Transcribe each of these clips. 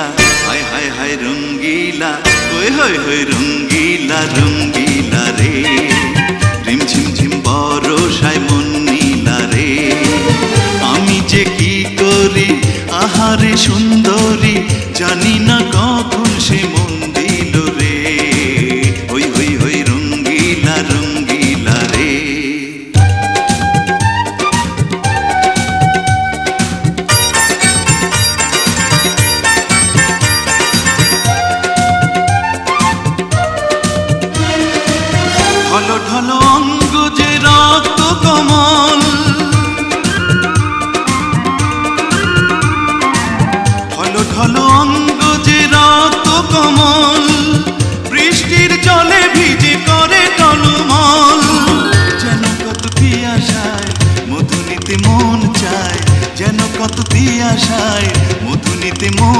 রঙ্গিলা, হায় হায় হায় রঙ্গিলা, ওই হই হই রঙ্গিলা রঙ্গিলা রে। রিম ঝিম ঝিম বড় সায় মন রে। আমি যে কি করি, আহারে সুন্দরী, জানি না আশায় মধুনিতে মন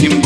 You.